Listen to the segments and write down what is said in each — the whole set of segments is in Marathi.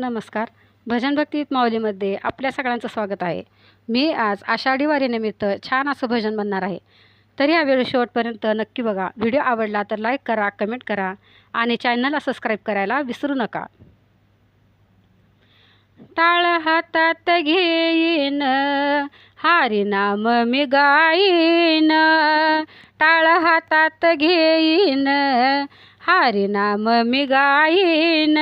नमस्कार. भजन भक्तीत माऊलीमध्ये आपल्या सगळ्यांचं स्वागत आहे. मी आज आषाढी वारीनिमित्त छान असं भजन म्हणणार आहे. तरी हा व्हिडिओ शेवटपर्यंत नक्की बघा. व्हिडिओ आवडला तर लाईक करा कमेंट करा आणि चॅनलला सबस्क्राईब करायला विसरू नका. टाळ हातात घेईन हरिनाम मी गाईन. टाळ हातात घेईन हरिनाम मी गाईन.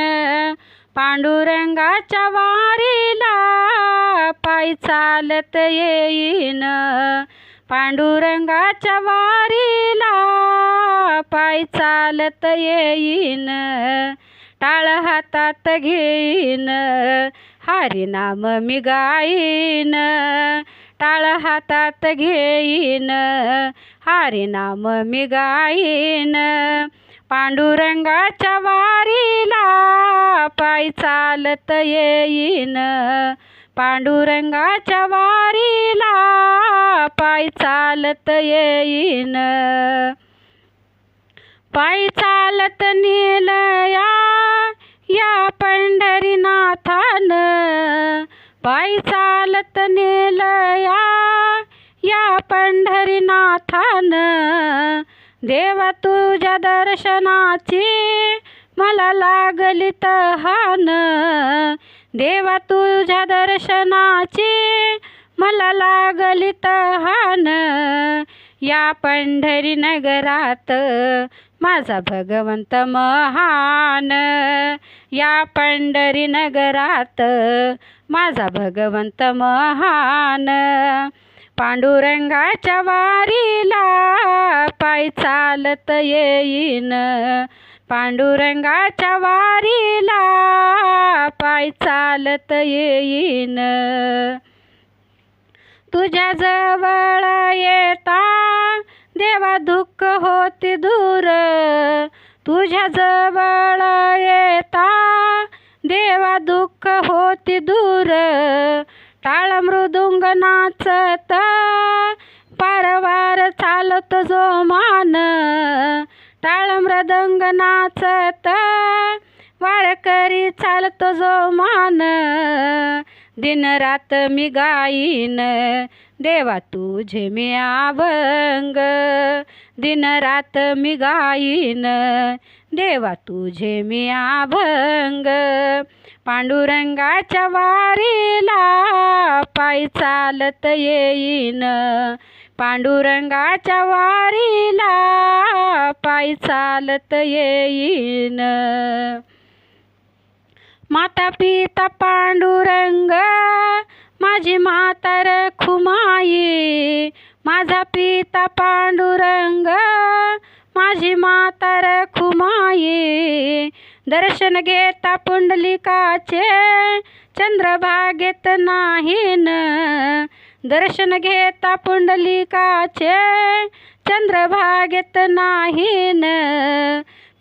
पांडुरंगाच्या वारीला पायी चालत येईन. पांडुरंगाच्या वारीला पायी चालत येईन. टाळ हातात घेईन. हरिनाम मी गाईन. टाळ हातात घेईन. हरिनाम मी गाईन. पांडुरंगाच्या वारी पायी चालत येईन. पांडुरंगाच्या वारीला पायी चालत येईन. पायी चालत नेलया या पंढरीनाथान. पायी चालत नेलया या पंढरीनाथान. देवा तुझ्या दर्शनाची मला लागली तहान. देवा तुझ्या दर्शनाची मला लागली तहान. या पंढरी नगरात माझा भगवंत महान. या पंढरी नगरात माझा भगवंत महान. पांडुरंगाच्या वारीला पाय चालत येईन. पांडुरंगाच्या वारीला पाय चालत येईन. तुझ्या जवळ येता देवा दुःख होते दूर. तुझ्या जवळ येता देवा दुःख होते दूर. टाळ मृदुंग नाचत पारवार चालत जो मान टाळ मृदंग नाचत वाळकरी चालतो जो मान. दिन रात मी गाईन देवा तुझे मी अभंग. दिन रात मी गाईन देवा तुझे मी अभंग. पांडुरंगाच्या वारीला पायी चालत येईन. पांडुरंगाच्या वारीला पायी चालत येईन. माता पिता पांडुरंग माझी मातार खुमाई माझा पिता पांडुरंग माझी मातार खुमाई दर्शन घेता पुंडलिकाचे चंद्रभागेत नाहीन. दर्शन घेता पुंडलिकाचे. चंद्रभागेत नाहीन.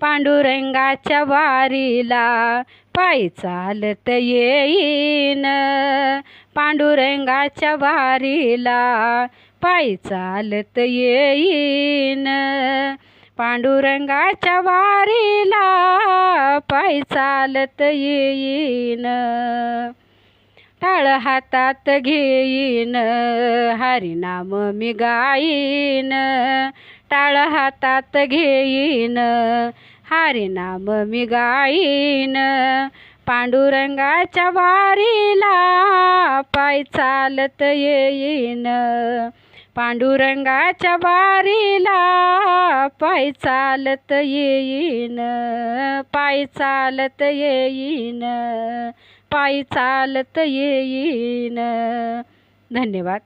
पांडुरंगाच्या वारीला पायी चालत येईन. पांडुरंगाच्या वारीला पायी चालत येईन. पांडुरंगाच्या वारीला पायी चालत येईन. टाळ हातात घेईन हरिनाम मी गाईन. टाळ हातात घेईन हरिनाम मी गाईन. पांडुरंगाच्या वारीला पाय चालत येईन. पांडुरंगाच्या वारीला पाय चालत येईन पाय चालत येईन. पायी चालत येईन. धन्यवाद.